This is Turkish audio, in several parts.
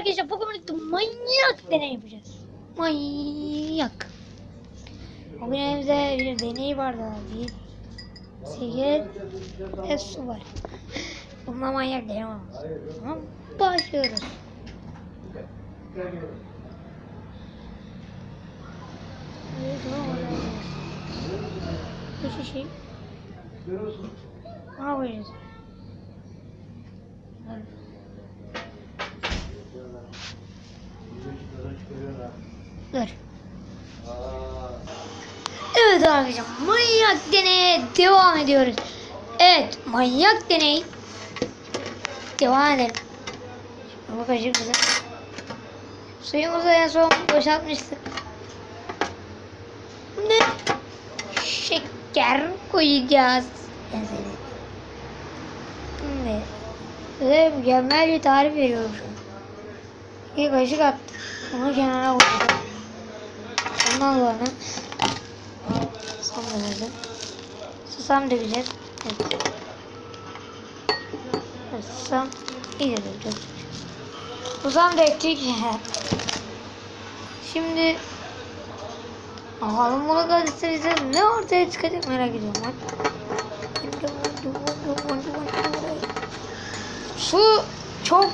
arkadaşlar Pokemon'da manyak deney yapacağız. Manyak. Bugün elimizde bir deney vardı abi. Sihir ve su var. Bununla manyak deney olmaz. Tamam başlıyoruz. Bu şişeyi ne yapacağız? Dur. Evet arkadaşlar manyak deneye devam ediyoruz. Evet manyak deney. Devam edelim. Kaşık bize. Suyumuzu en son boşaltmıştık. Ne? Şeker koyacağız. Şimdi size mükemmel bir tarif veriyorum şu. İlk kaşık attım. Onu kenara koyacağım. Ondan sonra susam dökeceğim. Susam dökeceğiz. Evet. Evet, susam iyice dökeceğiz. Susam döktük. Şimdi Bakalım bunu karıştıracağız. Ne ortaya çıkacak merak ediyorum. Su çok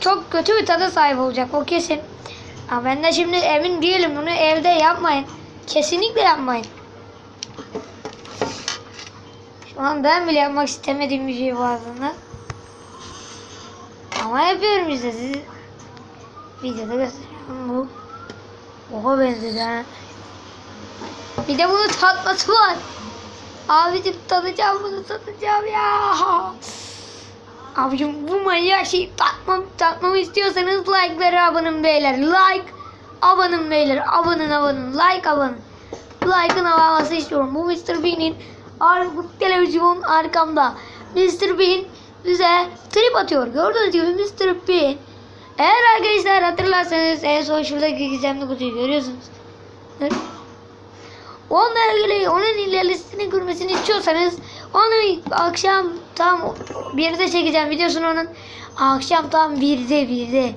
çok kötü bir tada sahip olacak o kesin. Ama ben de şimdi emin değilim bunu evde yapmayın. Kesinlikle yapmayın. Şu an ben bile yapmak istemediğim bir şey bu aslında. Ama yapıyorum işte siz videoda gösteriyorum bu. Oha benzedi ha. Bir de bunun tatması var. Abicim tadacağım bunu tadacağım ya. Abicim bu manyak şeyi tatmam, tatmamı istiyorsanız like'ları abanın beyler. Like, abanın beyler. Abanın abanın. Like abanın. Like'ın havaması istiyorum. Bu Mr. Bean'in televizyon arkamda. Mr. Bean bize trip atıyor. Gördüğünüz gibi Mr. Bean. Eğer arkadaşlar hatırlarsanız en son şuradaki gizemli kutuyu görüyorsunuz. Onunla ilgili onun ilerisini görmesini istiyorsanız onu akşam tam birde çekeceğim videosunu onun. Akşam tam birde birde.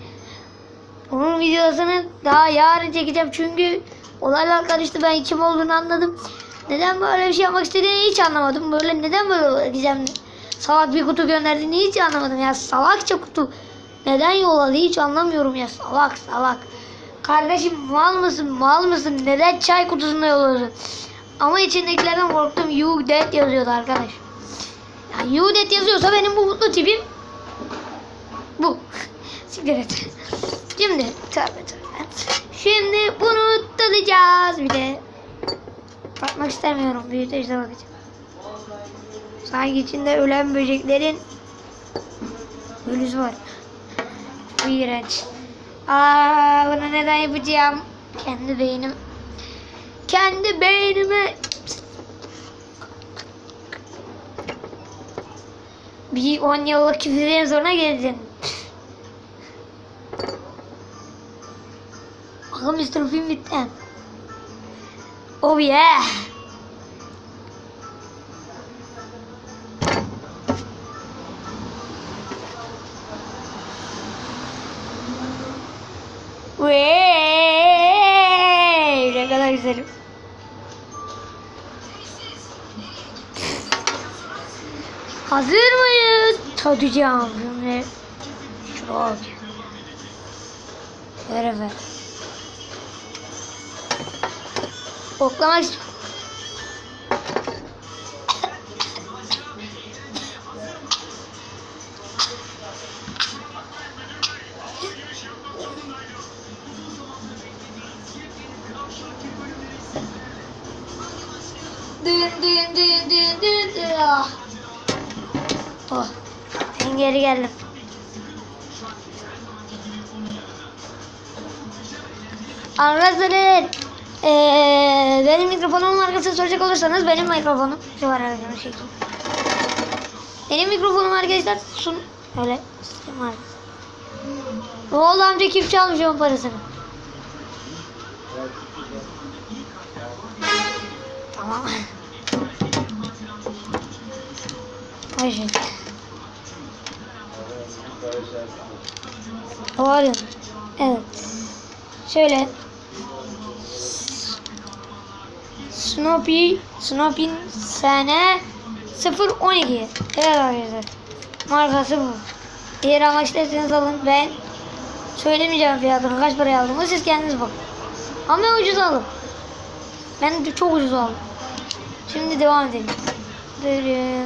Onun videosunu daha yarın çekeceğim çünkü olaylar karıştı ben kim olduğunu anladım. Neden böyle bir şey yapmak istediğini hiç anlamadım. Böyle neden böyle gizemli salak bir kutu gönderdiğini hiç anlamadım ya salakça kutu. Neden yolladı hiç anlamıyorum ya salak salak. Kardeşim mal mısın mal mısın neden çay kutusunda yolladın? Ama içindekilerden korktum you dead yazıyordu arkadaş. Ya you dead yazıyorsa benim bu mutlu tipim bu. Siktir et. Şimdi tövbe tövbe. Şimdi bunu tadacağız bir de. Bakmak istemiyorum. Büyüteçte bakacağım. Sanki içinde ölen böceklerin ölüsü var. Bu iğrenç. Aa, bunu neden yapacağım? Kendi beynim. Kendi beynime bir 10 yıllık küfürden sonra geldin. Bakın Mr. Film bitti. Oh yeah. Güzelim. Hazır mıyız? Tadacağım şimdi. Çok. Ver ver. Koklamak istiyorum. Oh. Ben geri geldim. Arkadaşlar ee, benim mikrofonumun markasını soracak olursanız benim mikrofonum şu var arkadaşlar şey. Benim mikrofonum arkadaşlar sun öyle var. Ne oldu amca kim çalmış onun parasını? Tamam. Ay şey. Doğru. Evet. Şöyle. Snoopy, Snoopy'nin sene 012. Evet arkadaşlar. Markası bu. Eğer amaçlarsanız alın. Ben söylemeyeceğim fiyatını. Kaç paraya aldığımı siz kendiniz bakın. Ama ucuz alın. Ben de çok ucuz aldım. Şimdi devam edelim. Böyle.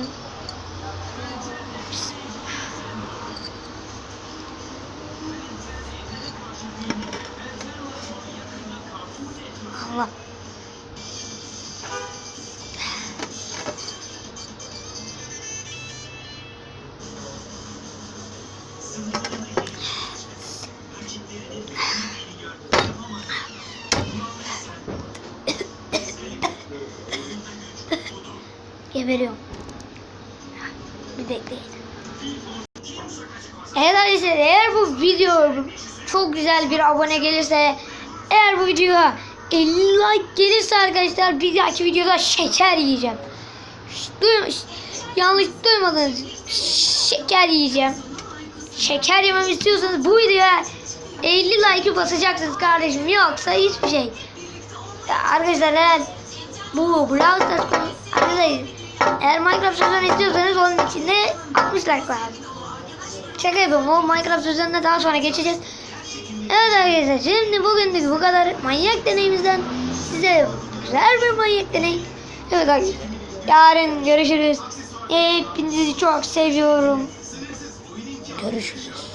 Geberiyorum. Bir bekleyin. Evet arkadaşlar eğer bu video çok güzel bir abone gelirse eğer bu videoya 50 like gelirse arkadaşlar bir dahaki videoda şeker yiyeceğim. Duymuş, yanlış duymadınız. Şeker yiyeceğim. Şeker yemem istiyorsanız bu videoya 50 like'ı basacaksınız kardeşim. Yoksa hiçbir şey. Arkadaşlar eğer bu Brawl Stars arkadaşlar eğer Minecraft sezonu istiyorsanız onun içinde 60 like lazım. Şaka yapıyorum. O Minecraft sözlerine daha sonra geçeceğiz. Evet arkadaşlar şimdi bugünlük bu kadar manyak deneyimizden size güzel bir manyak deney. Evet arkadaşlar. Yarın görüşürüz. Hepinizi çok seviyorum. Görüşürüz.